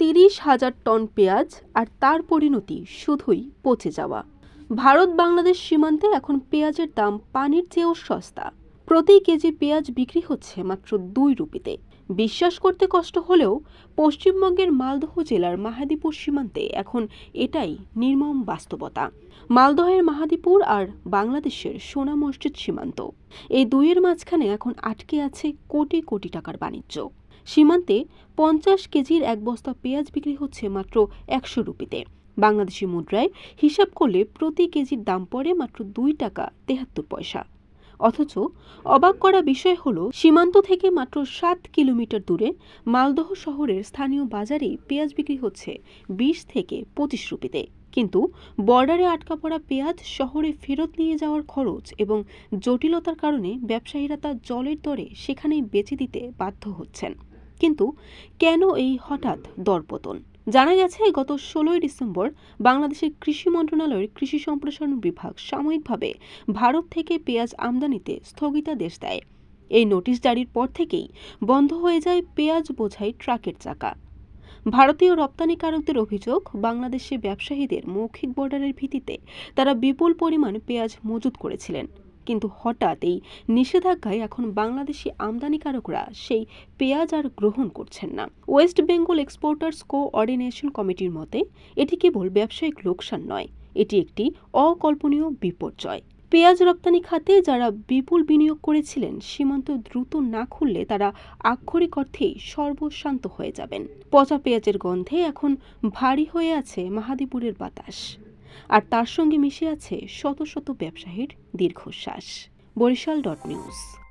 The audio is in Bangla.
তিরিশ হাজার টন পেঁয়াজ আর তার পরিণতি শুধুই পচে যাওয়া। ভারত বাংলাদেশ সীমান্তে এখন পেঁয়াজের দাম পানির চেয়েও সস্তা। প্রতি কেজি পেঁয়াজ বিক্রি হচ্ছে মাত্র দুই রুপিতে। বিশ্বাস করতে কষ্ট হলেও পশ্চিমবঙ্গের মালদহ জেলার মাহাদীপুর সীমান্তে এখন এটাই নির্মম বাস্তবতা। মালদহের মাহাদীপুর আর বাংলাদেশের সোনা মসজিদ সীমান্ত। এই দুইয়ের মাঝখানে এখন আটকে আছে কোটি কোটি টাকার বাণিজ্য। সীমান্তে পঞ্চাশ কেজির এক বস্তা পেঁয়াজ বিক্রি হচ্ছে মাত্র একশো রুপিতে। বাংলাদেশি মুদ্রায় হিসাব করলে প্রতি কেজির দাম পড়ে মাত্র দুই টাকা তেহাত্তর পয়সা। অথচ অবাক করা বিষয় হলো, সীমান্ত থেকে মাত্র সাত কিলোমিটার দূরে মালদহ শহরের স্থানীয় বাজারেই পেঁয়াজ বিক্রি হচ্ছে বিশ থেকে পঁচিশ রুপিতে। কিন্তু বর্ডারে আটকা পড়া পেঁয়াজ শহরে ফেরত নিয়ে যাওয়ার খরচ এবং জটিলতার কারণে ব্যবসায়ীরা তা জলের দরে সেখানেই বেচে দিতে বাধ্য হচ্ছেন। কিন্তু কেন এই হঠাৎ দরপতন? জানা গেছে, গত ষোলোই ডিসেম্বর বাংলাদেশের কৃষি মন্ত্রণালয়ের কৃষি সম্প্রসারণ বিভাগ সাময়িকভাবে ভারত থেকে পেঁয়াজ আমদানিতে স্থগিতাদেশ দেয়। এই নোটিশ জারির পর থেকেই বন্ধ হয়ে যায় পেঁয়াজ বোঝাই ট্রাকের চাকা। ভারতীয় রপ্তানিকারকদের অভিযোগ, বাংলাদেশে ব্যবসায়ীদের মৌখিক বর্ডারের ভিত্তিতে তারা বিপুল পরিমাণ পেঁয়াজ মজুত করেছিলেন। কিন্তু হঠাৎ এই নিষেধাজ্ঞায় এখন বাংলাদেশি আমদানিকারকরা সেই পেঁয়াজ আর গ্রহণ করছেন না। ওয়েস্ট বেঙ্গল এক্সপোর্টার্স কোঅর্ডিনেশন কমিটির মতে, এটি কেবল ব্যবসায়িক লোকসান নয়, এটি একটি অকল্পনীয় বিপর্যয়। পেঁয়াজ রপ্তানি খাতে যারা বিপুল বিনিয়োগ করেছিলেন, সীমান্ত দ্রুত না খুললে তারা আক্ষরিক অর্থেই সর্বশান্ত হয়ে যাবেন। পচা পেঁয়াজের গন্ধে এখন ভারী হয়ে আছে মাহাদীপুরের বাতাস। আর তার সঙ্গে মিশে আছে শত শত ব্যবসায়ীর দীর্ঘশ্বাস। Barishal dot news.